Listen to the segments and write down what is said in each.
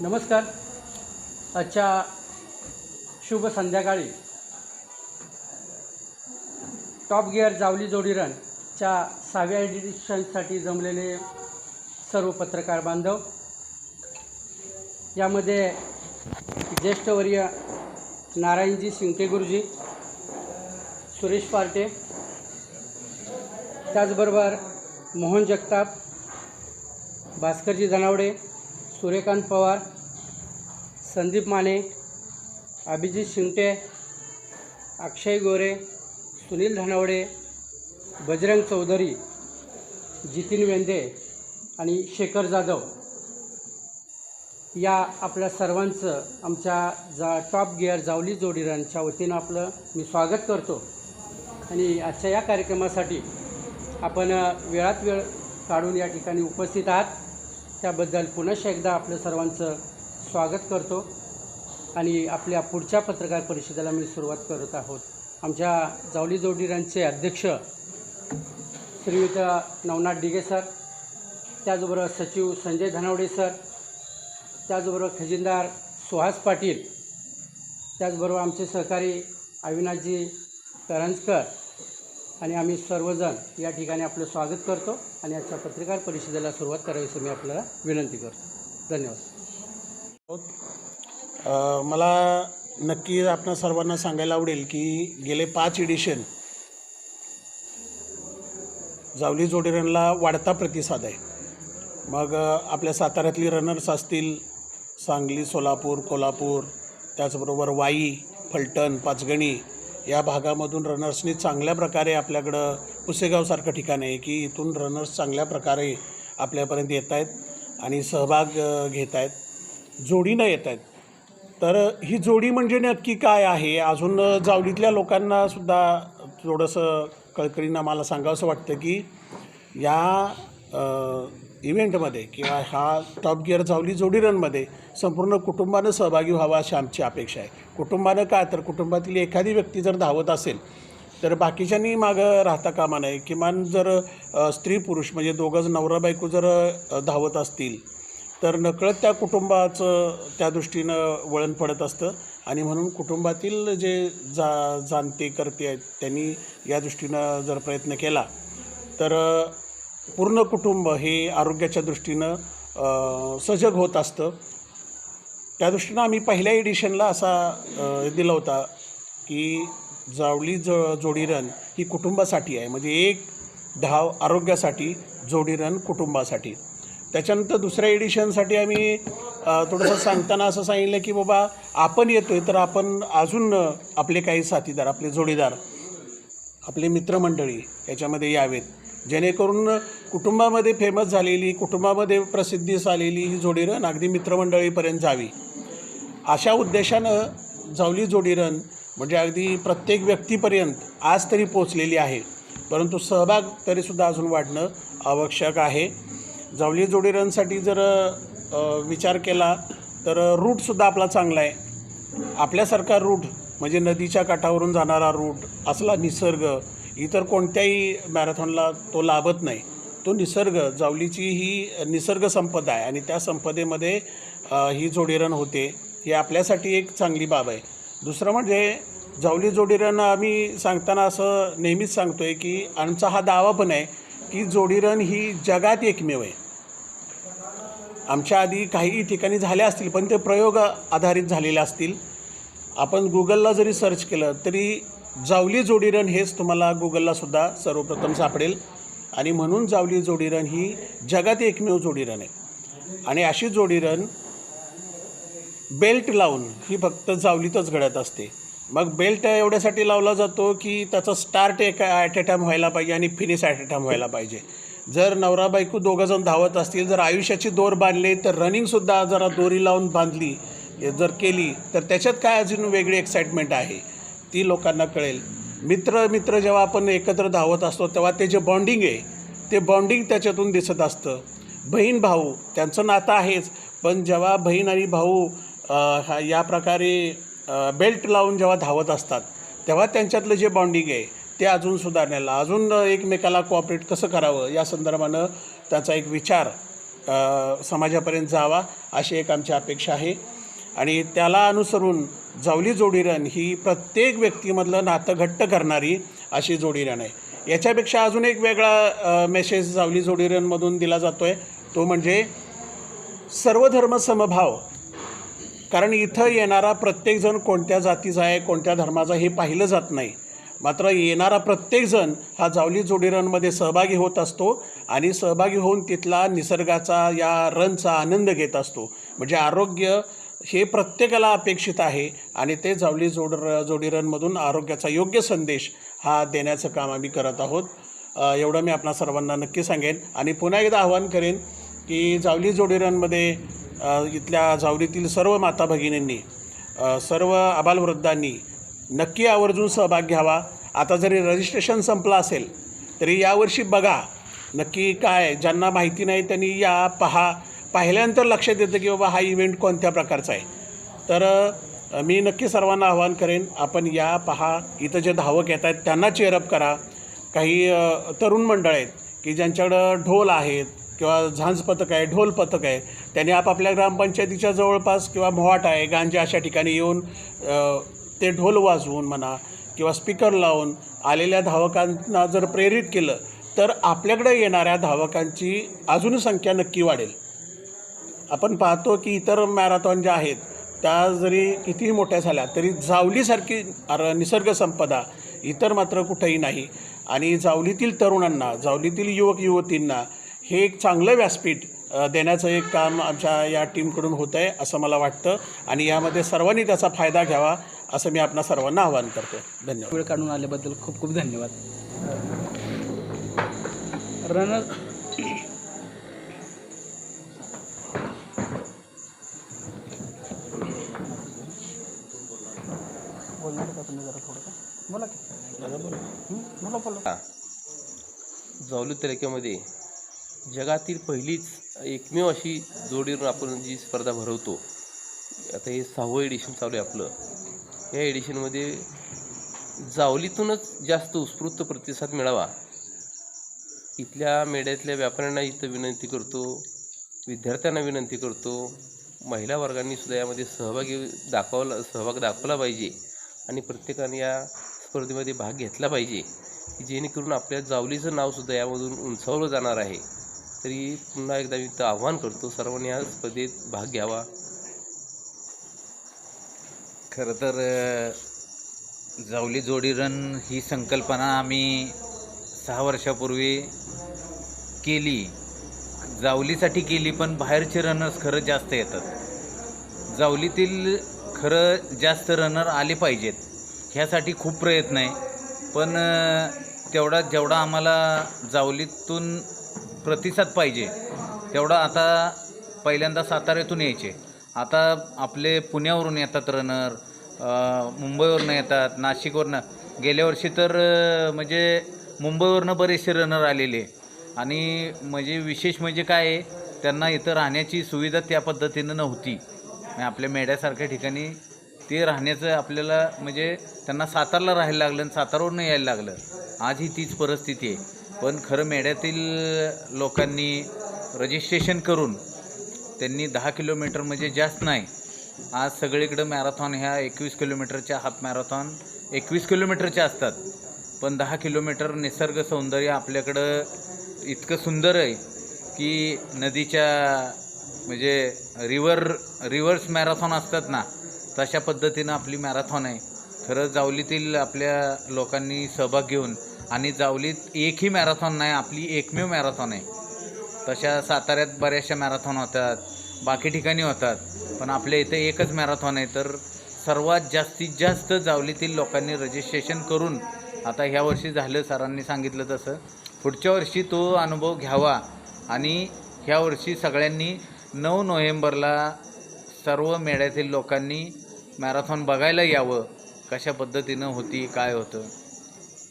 नमस्कार. आजच्या शुभ संध्याकाळी टॉप गिअर जावली जोडी रनच्या सहाव्या एडिशनसाठी जमलेले सर्व पत्रकार बांधव यामध्ये ज्येष्ठवर्य नारायणजी शिंके गुरुजी सुरेश पार्टे त्याचबरोबर मोहन जगताप भास्करजी धनावडे सूर्यकांत पवार संदीप माने अभिजित शिंगटे अक्षय गोरे सुनील धनावडे बजरंग चौधरी जितीन वेंदे आणि शेखर जाधव या आपल्या सर्वांचं आमच्या जा टॉप गिअर जावली जोडीरांच्या वतीनं आपलं मी स्वागत करतो. आणि आजच्या या कार्यक्रमासाठी आपण वेळात वेळ काढून या ठिकाणी उपस्थित आहात. त्याबद्दल पुनश्च एकदा आपलं सर्वांचं स्वागत करतो आणि आपल्या पुढच्या पत्रकार परिषदेला मी सुरुवात करत आहोत. आमच्या जावली जोडीरांचे अध्यक्ष श्रीयुत नवनाथ डिगे सर त्याचबरोबर सचिव संजय धनावडे सर त्याचबरोबर खजिनदार सुहास पाटील त्याचबरोबर आमचे सहकारी अविनाशजी करंजकर आणि आम्ही सर्वजण या ठिकाणी आपलं स्वागत करतो आणि आजच्या पत्रकार परिषदेला सुरुवात करावीशी मी आपल्याला विनंती करतो. धन्यवाद. मला नक्की आपण सर्वांना सांगायला आवडेल की गेले पाच एडिशन जावली जोडी रनला वाढता प्रतिसाद आहे. मग आपल्या साताऱ्यातली रनर्स असतील सांगली सोलापूर कोल्हापूर त्याचबरोबर वाई फलटण पाचगणी या भागामधून रनर्सनी चांगल्या प्रकारे आपल्याकडं पुसेगावसारखं ठिकाण आहे की इथून रनर्स चांगल्या प्रकारे आपल्यापर्यंत येत आहेत आणि सहभाग घेत आहेत. जोडीनं येत आहेत. तर ही जोडी म्हणजे नक्की काय आहे? अजून जावलीतल्या लोकांना सुद्धा थोडंसं कळकळीनं मला सांगावंसं वाटतं की या इव्हेंटमध्ये किंवा हा टॉप गिअर जावली जोडी रनमध्ये संपूर्ण कुटुंबानं सहभागी व्हावा अशी आमची अपेक्षा आहे. कुटुंबानं काय तर कुटुंबातील एखादी व्यक्ती जर धावत असेल तर बाकीच्यांनी मागं राहता कामा नये. किमान जर स्त्री पुरुष म्हणजे दोघंच नवरा बायको जर धावत असतील तर नकळत त्या कुटुंबाचं त्या दृष्टीनं वळण पडत असतं. आणि म्हणून कुटुंबातील जे जा जाणते करते आहेत त्यांनी या दृष्टीनं जर प्रयत्न केला तर पूर्ण कुटुंब हे आरोग्याच्या दृष्टीनं सजग होत असतं. त्या दृष्टीनं आम्ही पहिल्या एडिशनला असा दिला होता की जावली जो जोडी रन ही कुटुंबासाठी आहे. म्हणजे एक धाव आरोग्यासाठी जोडी रन कुटुंबासाठी. त्याच्यानंतर दुसऱ्या एडिशनसाठी आम्ही थोडंसं सांगताना असं सांगितलं की बाबा आपण येतो आहे तर आपण अजून आपले काही साथीदार आपले जोडीदार आपले मित्रमंडळी याच्यामध्ये यावेत. जेणेकरून कुटुंबामध्ये फेमस झालेली कुटुंबामध्ये प्रसिद्धीस आलेली ही जोडीरन अगदी मित्रमंडळीपर्यंत जावी. अशा उद्देशानं जावली जोडीरन म्हणजे अगदी प्रत्येक व्यक्तीपर्यंत आज तरी पोचलेली आहे. परंतु सहभाग तरीसुद्धा अजून वाढणं आवश्यक आहे. जावली जोडीरनसाठी जर विचार केला तर रूटसुद्धा आपला चांगला आहे. आपल्यासारखा रूट म्हणजे नदीच्या काठावरून जाणारा रूट असला निसर्ग इतर कोणत्याही मॅरेथॉनला तो लाभत नाही. तो निसर्ग जावलीची ही निसर्ग संपदा आहे आणि त्या संपदेमध्ये ही जोडीरण होते. ही आपल्यासाठी एक चांगली बाब आहे. दुसरं म्हणजे जावली जोडीरण आम्ही सांगताना असं नेहमीच सांगतो आहे की आमचा हा दावा पण आहे की जोडीरण ही जगात एकमेव आहे. आमच्या आधी काही ठिकाणी झाल्या असतील पण ते प्रयोग आधारित झालेले असतील. आपण गुगलला जरी सर्च केलं तरी जावली जोडीरण हेच तुम्हाला गुगलला सुद्धा सर्वप्रथम सापडेल. आणि म्हणून जावली जोडीरण ही जगात एकमेव जोडीरण आहे. आणि अशी जोडीरण बेल्ट लावून ही फक्त जावलीतच घडत असते. मग बेल्ट एवढ्यासाठी लावला जातो की त्याचा स्टार्ट एका ॲट अ टाईम व्हायला पाहिजे आणि फिनिश ॲट अ टाईम व्हायला पाहिजे. जर नवरा बायको दोघंजण धावत असतील जर आयुष्याची दोर बांधली तर रनिंगसुद्धा जरा दोरी लावून बांधली जर केली तर त्याच्यात काय अजून वेगळी एक्साइटमेंट आहे? ती लोकांना कळेल. मित्र मित्र जेव्हा आपण एकत्र धावत असतो तेव्हा ते जे बॉन्डिंग आहे ते बॉन्डिंग त्याच्यातून दिसत असतं. बहीण भाऊ त्यांचं नातं आहेच. पण जेव्हा बहीण आणि भाऊ हा या प्रकारे बेल्ट लावून जेव्हा धावत असतात तेव्हा त्यांच्यातलं जे बॉन्डिंग आहे ते अजून सुधारण्याला अजून एकमेकाला कोऑपरेट कसं करावं या संदर्भानं त्याचा एक विचार समाजापर्यंत जावा अशी एक आमची अपेक्षा आहे. आणि त्याला अनुसरून जावली जोडी रन ही प्रत्येक व्यक्तीमधलं नातं घट्ट करणारी अशी जोडीरण आहे. याच्यापेक्षा अजून एक वेगळा मेसेज जावली जोडी रनमधून दिला जातो आहे तो म्हणजे सर्वधर्म समभाव. कारण इथं येणारा प्रत्येकजण कोणत्या जातीचा आहे कोणत्या धर्माचा हे पाहिलं जात नाही. मात्र येणारा प्रत्येकजण हा जावली जोडी रनमध्ये सहभागी होत असतो आणि सहभागी होऊन तिथला निसर्गाचा या रनचा आनंद घेत असतो. म्हणजे आरोग्य हे प्रत्येकाला अपेक्षित आहे आणि ते जावली जोड जोडीरनमधून आरोग्याचा योग्य संदेश हा देण्याचं काम आम्ही करत आहोत. एवढं मी आपणा सर्वांना नक्की सांगेन. आणि पुन्हा एकदा आवाहन करेन की जावली जोडीरनमध्ये इथल्या जावलीतील सर्व माता भगिनींनी सर्व आबालवृद्धांनी नक्की आवर्जून सहभाग घ्यावा. आता जरी रजिस्ट्रेशन संपलं असेल तरी यावर्षी बघा नक्की काय ज्यांना माहिती नाही त्यांनी या पहा. पाहिल्यानंतर लक्षात येतं की बाबा हा इव्हेंट कोणत्या प्रकारचा आहे. तर मी नक्की सर्वांना आवाहन करेन आपण या पहा इथं जे धावक येत आहेत त्यांना चेअरअप करा. काही तरुण मंडळ आहेत की ज्यांच्याकडं ढोल आहेत किंवा झांज पथक आहे ढोल पथक आहे त्यांनी आपापल्या ग्रामपंचायतीच्या जवळपास किंवा मोहाट आहे गांजा अशा ठिकाणी येऊन ते ढोल वाजवून म्हणा किंवा स्पीकर लावून आलेल्या धावकांना जर प्रेरित केलं तर आपल्याकडे येणाऱ्या धावकांची अजून संख्या नक्की वाढेल. आपण पाहतो की इतर मॅरेथॉन ज्या आहेत त्या जरी कितीही मोठ्या झाल्या तरी जावलीसारखी अर निसर्ग संपदा इतर मात्र कुठेही नाही. आणि जावलीतील तरुणांना जावलीतील युवक युवतींना हे एक चांगलं व्यासपीठ देण्याचं एक काम आमच्या या टीमकडून होतं आहे असं मला वाटतं. आणि यामध्ये सर्वांनी त्याचा फायदा घ्यावा असं मी आपणा सर्वांना आवाहन करतो धन्यवाद. वेळ काढून आल्याबद्दल खूप खूप धन्यवाद. रनर तुम्ही जरा थोडं बोला की? बोला. बोला जावली तालुक्यामध्ये जगातील पहिलीच एकमेव अशी जोडीवर आपण जी स्पर्धा भरवतो आता हे सहावं एडिशन चालू आहे आपलं. या एडिशनमध्ये जावलीतूनच जास्त उत्स्फूर्त प्रतिसाद मिळावा. इथल्या मेढ्यातल्या व्यापाऱ्यांना इथं विनंती करतो विद्यार्थ्यांना विनंती करतो महिला वर्गांनी सुद्धा यामध्ये सहभागी दाखवला सहभाग दाखवला पाहिजे. आणि प्रत्येकाने या स्पर्धेमध्ये भाग घेतला पाहिजे की जेणेकरून आपल्या जावलीचं नावसुद्धा यामधून उंचावलं जाणार आहे. तरी पुन्हा एकदा मी तर आव्हान करतो सर्वांनी या स्पर्धेत भाग घ्यावा. खरं तर जावली जोडी रन ही संकल्पना आम्ही सहा वर्षापूर्वी केली. जावलीसाठी केली पण बाहेरचे रनर्स खरं जास्त येतात. जावलीतील खरं जास्त रनर आले पाहिजेत. ह्यासाठी खूप प्रयत्न आहे. पण तेवढा जेवढा आम्हाला जावलीतून प्रतिसाद पाहिजे तेवढा आता पहिल्यांदा साताऱ्यातून यायचे. आता आपले पुण्यावरून येतात रनर मुंबईवरनं येतात नाशिकवरनं. गेल्या वर्षी तर म्हणजे मुंबईवरनं बरेचसे रनर आलेले. आणि म्हणजे विशेष म्हणजे काय आहे त्यांना इथं राहण्याची सुविधा त्या पद्धतीनं नव्हती. आपल्या मेढ्यासारख्या ठिकाणी ते राहण्याचं आपल्याला म्हणजे त्यांना सातारला राहायला लागलं आणि सातारवरून यायला लागलं. आज ही तीच परिस्थिती आहे. पण खरं मेढ्यातील लोकांनी रजिस्ट्रेशन करून त्यांनी दहा किलोमीटर म्हणजे जास्त नाही. आज सगळीकडं मॅरेथॉन ह्या एकवीस किलोमीटरच्या हाफ मॅरेथॉन एकवीस किलोमीटरच्या असतात. पण दहा किलोमीटर निसर्ग सौंदर्य आपल्याकडं इतकं सुंदर आहे की नदीच्या म्हणजे रिवर रिव्हर्स मॅरेथॉन असतात ना तशा पद्धतीनं आपली मॅरेथॉन आहे. खरं जावलीतील आपल्या लोकांनी सहभाग घेऊन आणि जावलीत एकही मॅरेथॉन नाही आपली एकमेव मॅरेथॉन आहे. तशा साताऱ्यात बऱ्याचशा मॅरेथॉन होतात बाकी ठिकाणी होतात पण आपल्या इथे एकच मॅरेथॉन आहे. तर सर्वात जास्तीत जास्त जावलीतील लोकांनी रजिस्ट्रेशन करून आता ह्या वर्षी झालं सरांनी सांगितलं तसं पुढच्या वर्षी तो अनुभव घ्यावा आणि ह्या वर्षी सगळ्यांनी नऊ नोव्हेंबरला सर्व मेढ्यातील लोकांनी मॅरेथॉन बघायला यावं कशा पद्धतीनं होती काय होतं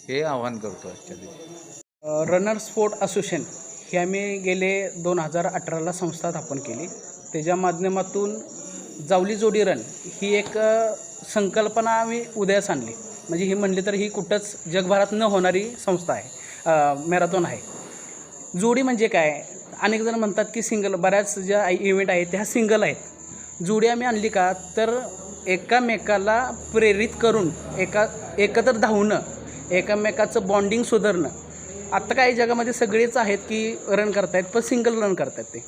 हे आवाहन करतो आजच्या दिवशी. रनर स्पोर्ट असोसिएशन ही आम्ही गेले दोन हजार अठराला संस्था स्थापन केली. त्याच्या माध्यमातून जावली जोडी रन ही एक संकल्पना आम्ही उदयास आणली. म्हणजे ही म्हणली तर ही कुठंच जगभरात न होणारी संस्था आहे मॅरेथॉन आहे. जोडी म्हणजे काय? अनेक जण म्हणतात की सिंगल बऱ्याच ज्या इव्हेंट आहेत त्या सिंगल आहेत. जुड्या आम्ही आणली का तर एकामेकाला प्रेरित करून एका एकत्र धावणं एकामेकाचं बॉन्डिंग सुधारणं. आत्ता काही जगामध्ये सगळेच आहेत की रन करतायत पण सिंगल रन करतायत ते.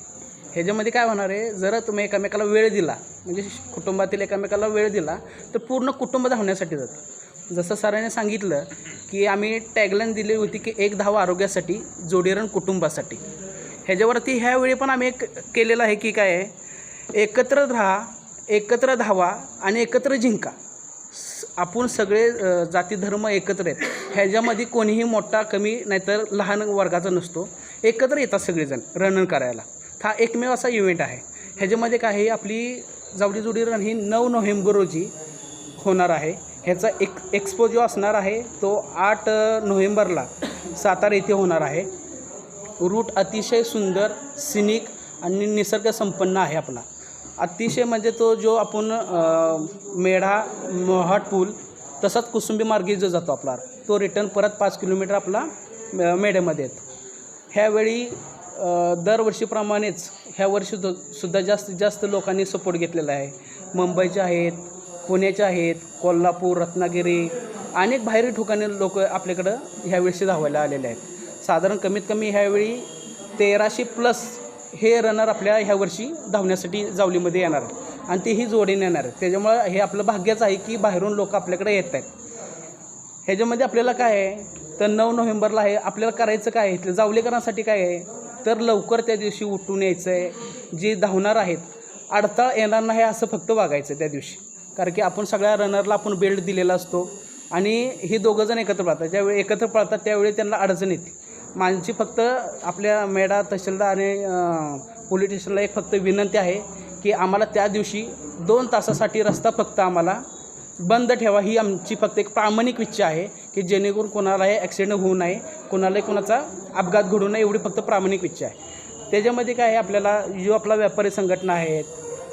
ह्याच्यामध्ये काय होणार आहे जर तुम्ही एकामेकाला वेळ दिला म्हणजे कुटुंबातील एकामेकाला वेळ दिला तर पूर्ण कुटुंब धावण्यासाठी जातं. जसं सरांनी सांगितलं की आम्ही टॅगलाईन दिली होती की एक धाव आरोग्यासाठी जोडीरण कुटुंबासाठी. ह्याच्यावरती ह्यावेळी पण आम्ही एक केलेलं आहे की काय आहे एकत्र राहा एकत्र धावा आणि एकत्र जिंका. स- आपण सगळे जाती धर्म एकत्र आहेत. ह्याच्यामध्ये कोणीही मोठा कमी नाहीतर लहान वर्गाचा नसतो. एकत्र येतात सगळेजण रनन करायला. हा एकमेव असा इव्हेंट आहे. ह्याच्यामध्ये काय आहे आपली जावडी जोडी रन ही नऊ नोव्हेंबर रोजी होणार आहे. ह्याचा एक एक्सपो जो असणार आहे तो आठ नोव्हेंबरला सातारा येथे होणार आहे. रूट अतिशय सुंदर सिनिक आणि निसर्गसंपन्न आहे आपला. अतिशय म्हणजे तो जो आपण मेढा मोहाट पूल तसाच कुसुंबी मार्गे जो जातो आपला तो रिटर्न परत पाच किलोमीटर आपला मेढ्यामध्ये येतो. ह्यावेळी दरवर्षीप्रमाणेच ह्या वर्षी सुद्धा जास्तीत जास्त लोकांनी सपोर्ट घेतलेला आहे. मुंबईचे आहेत पुण्याचे आहेत कोल्हापूर रत्नागिरी अनेक बाहेरील ठिकाणी लोक आपल्याकडं ह्यावेळी धावायला आलेले आहेत. साधारण कमीत कमी ह्यावेळी तेराशे प्लस हे रनर आपल्या ह्या वर्षी धावण्यासाठी जावलीमध्ये येणार आहेत. आणि तेही जोडीने येणार आहेत. त्याच्यामुळं हे आपलं भाग्यच आहे की बाहेरून लोक आपल्याकडे येत आहेत. ह्याच्यामध्ये आपल्याला काय आहे तर नऊ नोव्हेंबरला आहे आपल्याला करायचं काय आहे इथलं जावलेकरांसाठी काय आहे तर लवकर त्या दिवशी उठून यायचं आहे जे धावणार आहेत अडथळा येणार नाही असं फक्त वागायचं त्या दिवशी. कारण की आपण सगळ्या रनरला आपण बेल्ट दिलेला असतो. आणि हे दोघंजण एकत्र पळतात. ज्यावेळी एकत्र पळतात त्यावेळी त्यांना अडचण येते. माझी फक्त आपल्या मेडा तहसीलदार आणि पोलीस स्टेशनला एक फक्त विनंती आहे की आम्हाला त्या दिवशी दोन तासासाठी रस्ता फक्त आम्हाला बंद ठेवा. ही आमची फक्त एक प्रामाणिक इच्छा आहे की जेणेकरून कोणालाही ॲक्सिडेंट होऊ नये कोणालाही कोणाचा अपघात घडू नये एवढी फक्त प्रामाणिक इच्छा आहे. त्याच्यामध्ये काय आहे आपल्याला जो आपला व्यापारी संघटना आहेत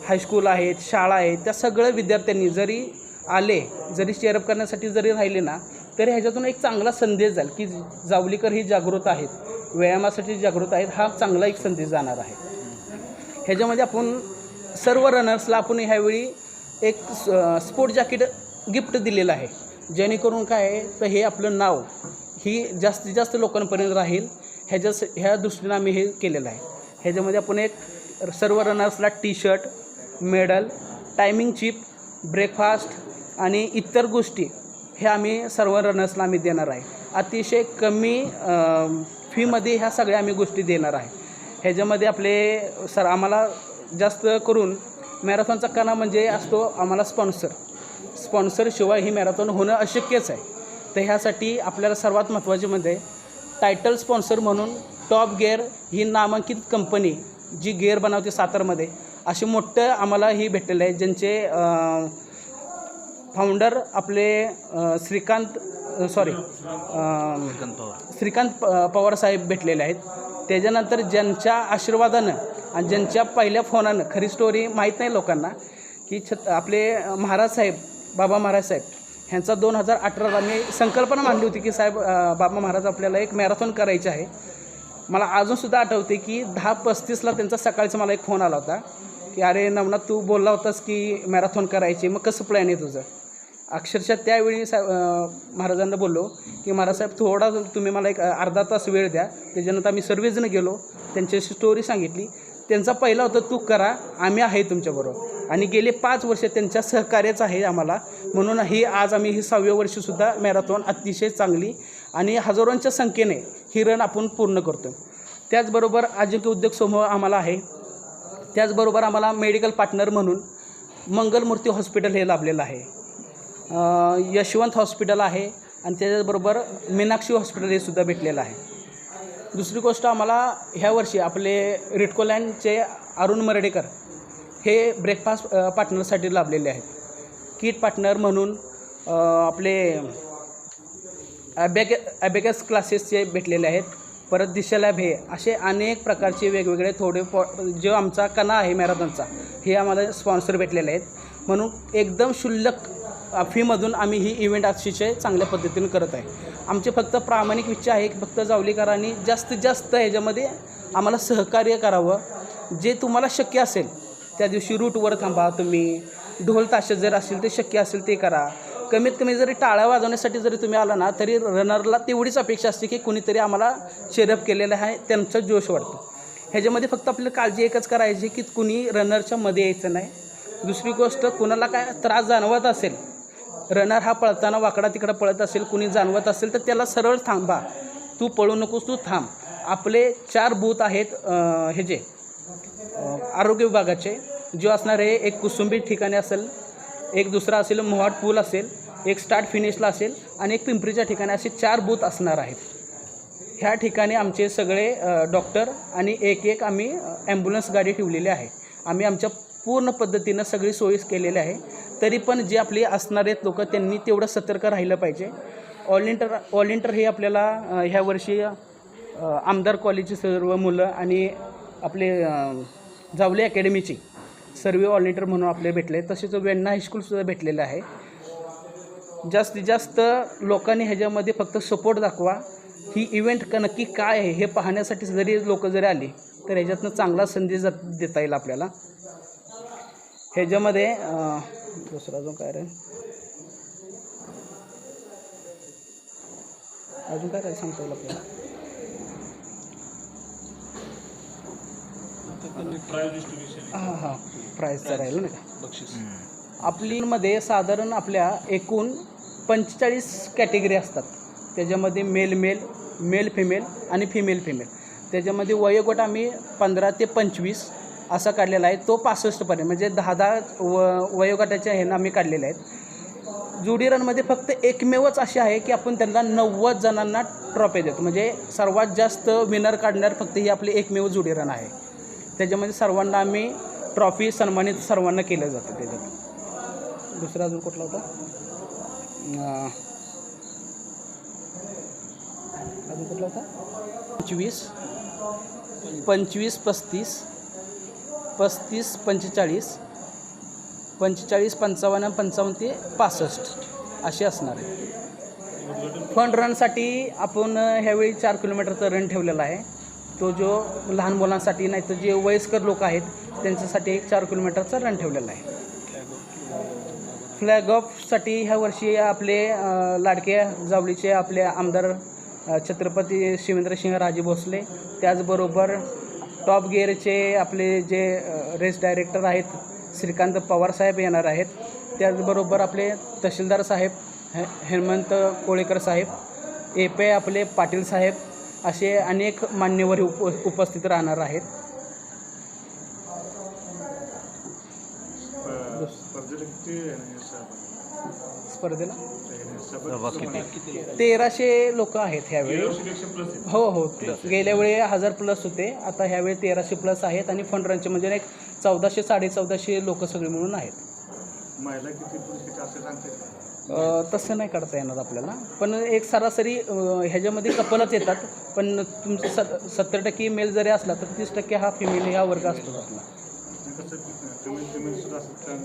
हायस्कूल आहेत शाळा आहेत त्या सगळ्या विद्यार्थ्यांनी जरी आले जरी चेअरअप करण्यासाठी जरी राहिले ना तर ह्याच्यातून एक चांगला संदेश जाईल की जावलीकर ही जागृत आहेत व्यायामासाठी जागृत आहेत हा चांगला एक संदेश जाणार आहे. ह्याच्यामध्ये आपण सर्व रनर्सला आपण ह्यावेळी एक स्पोर्ट जॅकेट गिफ्ट दिलेलं आहे. जेणेकरून काय आहे तर हे आपलं नाव ही जास्तीत जास्त लोकांपर्यंत राहील. ह्याच्या ह्या दृष्टीनं आम्ही हे केलेलं आहे. ह्याच्यामध्ये आपण एक सर्व रनर्सला T shirt medal timing chip breakfast आणि इतर गोष्टी हे आम्ही सर्व रनर्सला आम्ही देणार आहे. अतिशय कमी फीमध्ये ह्या सगळ्या आम्ही गोष्टी देणार आहे. ह्याच्यामध्ये आपले सर आम्हाला जास्त करून मॅरेथॉनचा कणा म्हणजे असतो आम्हाला स्पॉन्सर स्पॉन्सरशिवाय ही मॅरेथॉन होणं अशक्यच आहे. तर ह्यासाठी आपल्याला सर्वात महत्त्वाचे म्हणजे टायटल स्पॉन्सर म्हणून टॉप गेअर ही नामांकित कंपनी जी गेअर बनवते सातारमध्ये असे मोठं आम्हाला ही भेटलेलं आहे ज्यांचे फाउंडर आपले श्रीकांत सॉरी श्रीकांत प- पवार साहेब भेटलेले आहेत. त्याच्यानंतर ज्यांच्या आशीर्वादानं आणि ज्यांच्या पहिल्या फोनानं खरी स्टोरी माहीत नाही लोकांना की छत आपले महाराज साहेब बाबा महाराज साहेब ह्यांचा दोन हजार अठराला मी संकल्पना मांडली होती की साहेब बाबा महाराज आपल्याला एक मॅरेथॉन करायची आहे. मला अजूनसुद्धा आठवते की दहा पस्तीसला त्यांचा सकाळचा मला एक फोन आला होता की अरे नवनाथ तू बोलला होतास की मॅरेथॉन करायची मग कसं प्लॅन आहे तुझं? अक्षरशः त्यावेळी सा महाराजांना बोललो की महाराजसाहेब थोडा तुम्ही मला एक अर्धा तास वेळ द्या. त्याच्यानंतर आम्ही सर्वजण गेलो. त्यांच्याशी स्टोरी सांगितली. त्यांचा पहिला होता तू करा आम्ही आहे तुमच्याबरोबर. आणि गेले पाच वर्ष त्यांच्या सहकार्यच आहे आम्हाला. म्हणून ही आज आम्ही ही सहाव्या वर्षीसुद्धा मॅरेथॉन अतिशय चांगली आणि हजारोंच्या संख्येने ही रन आपण पूर्ण करतो त्याचबरोबर अजिंक्य उद्योग समूह आम्हाला आहे. त्याचबरोबर आम्हाला मेडिकल पार्टनर म्हणून मंगलमूर्ती हॉस्पिटल हे लाभलेलं आहे. यशवंत हॉस्पिटल आहे आणि त्याच्याबरोबर मीनाक्षी हॉस्पिटल हे सुद्धा भेटलेलं आहे. दुसरी गोष्ट आम्हाला ह्या वर्षी आपले रिटकोलँडचे अरुण मर्डेकर हे ब्रेकफास्ट पार्टनरसाठी लाभलेले आहेत. किट पार्टनर म्हणून आपले ॲबॅक ॲबॅकस क्लासेसचे भेटलेले आहेत परत दिशा लॅब हे असे अनेक प्रकारचे वेगवेगळे थोडे पॉ जो आमचा कणा आहे मॅरेथॉनचा हे आम्हाला स्पॉन्सर भेटलेले आहेत. म्हणून एकदम क्षुल्लक फीमधून आम्ही ही इव्हेंट अतिशय चांगल्या पद्धतीने करत आहे. आमचे फक्त प्रामाणिक इच्छा आहे की फक्त जावलीकरांनी जास्तीत जास्त ह्याच्यामध्ये आम्हाला सहकार्य करावं. जे तुम्हाला शक्य असेल त्या दिवशी रूटवर थांबा. तुम्ही ढोल ताशे जर असेल ते शक्य असेल ते करा. कमीत कमी जरी टाळ्या वाजवण्यासाठी जरी तुम्ही आला ना तरी रनरला तेवढीच अपेक्षा असते की कुणीतरी आम्हाला चेरअप केलेलं आहे त्यांचा जोश वाटतो ह्याच्यामध्ये फक्त आपल्याला काळजी एकच करायची की कुणी रनरच्या मध्ये यायचं नाही. दुसरी गोष्ट कुणाला काय त्रास जाणवत असेल रनर हा पळताना वाकडा तिकडं पळत असेल कुणी जाणवत असेल तर त्याला सरळ थांबा. तू पळू नकोस तू थांब. आपले चार बूथ आहेत हे जे आरोग्य विभागाचे. जो असणार आहे एक कुसुंबी ठिकाणी असेल एक दुसरा असेल मोहाट पूल असेल एक स्टार्ट फिनिशला असेल आणि एक पिंपरीच्या ठिकाणी असे चार बूथ असणार आहेत. ह्या ठिकाणी आमचे सगळे डॉक्टर आणि एक एक आम्ही ॲम्ब्युलन्स गाडी ठेवलेली आहे. आम्ही आमच्या पूर्ण पद्धतीनं सगळी सोयीस केलेली आहे. तरी पण जे आपले असणारे आहेत लोक त्यांनी तेवढं सतर्क राहिलं पाहिजे. ऑलिंटर ऑलिंटर हे आपल्याला ह्या वर्षी आमदार कॉलेजची सर्व मुलं आणि आपले जावले अकॅडमीची सर्व ऑलिंटर म्हणून आपले भेटले. तसेच वेण्णा हायस्कूलसुद्धा भेटलेलं आहे. जास्तीत जास्त लोकांनी ह्याच्यामध्ये फक्त सपोर्ट दाखवा. ही इव्हेंट का नक्की काय आहे हे पाहण्यासाठी जरी लोक जरी आली तर ह्याच्यातनं चांगला संदेश जात देता येईल आपल्याला. ह्याच्यामध्ये दुसरा अजून काय रे? अजून काय काय सांगता येईल आपल्याला? हां हां. प्राईजचं राहील ना का? आपलीमध्ये साधारण आपल्या एकूण पंचेचाळीस कॅटेगरी असतात. त्याच्यामध्ये मेल मेल मेल फिमेल आणि फिमेल फिमेल त्याच्यामध्ये वयोगट आम्ही पंधरा ते पंचवीस असा काढलेला आहे. तो पासष्टपर्यंत म्हणजे दहा दहा व वयोगटाच्या ह्यांना आम्ही काढलेले आहेत. जुडी रनमध्ये फक्त एकमेवच असे आहे की आपण त्यांना नव्वद जणांना ट्रॉफी देतो. म्हणजे सर्वात जास्त विनर काढणार फक्त ही आपली एकमेव जुडी रन आहे. त्याच्यामध्ये सर्वांना आम्ही ट्रॉफी सन्मानित सर्वांना केलं जातं त्याच्यात. दुसरा अजून कुठला होता? अजून कुठला होता? पंचवीस. पंचवीस पस्तीस. पस्तीस पंचेचाळीस पंचेचाळीस पंचावन्न पंचावन्न ते पासष्ट अशी असणार आहे. फंड रनसाठी आपण ह्यावेळी चार किलोमीटरचा रन ठेवलेला आहे. तो जो लहान मुलांसाठी नाही तर जे वयस्कर लोक आहेत त्यांच्यासाठी एक चार किलोमीटरचा रन ठेवलेला आहे. फ्लॅग ऑफसाठी ह्या वर्षी आपले लाडके जावळीचे आपले आमदार छत्रपती छत्रपती शिवेंद्रसिंह राजे भोसले त्याचबरोबर टॉप गिअरचे आपले जे रेस डायरेक्टर आहेत श्रीकांत पवार साहेब येणार आहेत. त्याचबरोबर आपले तहसीलदार साहेब हे हेमंत कोळेकर साहेब ए पे आपले पाटील साहेब असे अनेक मान्यवर उप उपस्थित राहणार आहेत. स्पर्धेला? तेराशे लोक आहेत ह्यावेळी. हो हो. गेल्या वेळी हजार प्लस होते. आता ह्यावेळी तेराशे प्लस आहेत आणि फंड रनचे म्हणजे एक चौदाशे साडे चौदाशे लोक सगळे मिळून आहेत. अ, तसं नाही काढता येणार आपल्याला. पण एक सरासरी अ, ह्याच्यामध्ये कपलच येतात. पण तुमचं सत सत्तर टक्के मेल जरी असला तर तीस टक्के हा फिमेल ह्या वर्ग असतो आपला.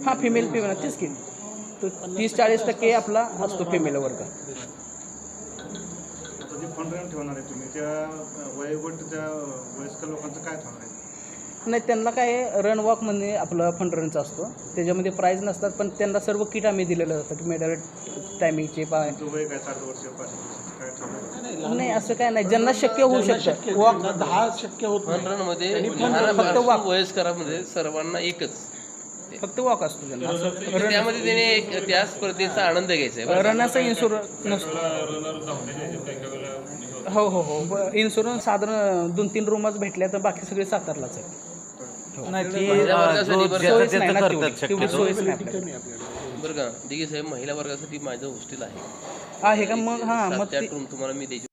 हां फिमेल फिमेल तेच की. तो तीस चाळीस टक्के आपला असतो फिमेल वर्ग. ठेवणार आहे तुम्ही त्या वयोगट त्या वयस्कर लोकांचं काय ठेवणार आहे? नाही त्यांना काय रन वॉक म्हणजे आपलं फंड रनचा असतो. त्याच्यामध्ये प्राईज नसतात पण त्यांना सर्व किट आम्ही दिलेलं जातं की मेडल टायमिंगचे पा तुमचं वय काय साठ वर्ष पाच वर्ष काय ठेवणार नाही असं काय नाही. ज्यांना शक्य होऊ शकतं. वॉक दहा शक्य होत फन रनमध्ये फक्त वाक. वयस्करामध्ये सर्वांना एकच. फक्त वॉक असतो त्यांना. त्यामध्ये त्याने एक- त्या स्पर्धेचा आनंद घ्यायचा आहे? रनाचा इन्शुरन्स नसतो. हो हो हो इन्शुरन्स साधारण दोन तीन रूमच भेटल्या तर बाकी सगळे सातारलाच महिला वर्गासाठी बरं का? दिघे साहेब महिला वर्गासाठी माझं हॉस्टेल आहे. आहे का? मग हां मग सात ते ते आठ रूम तुम्हाला मी द्यायची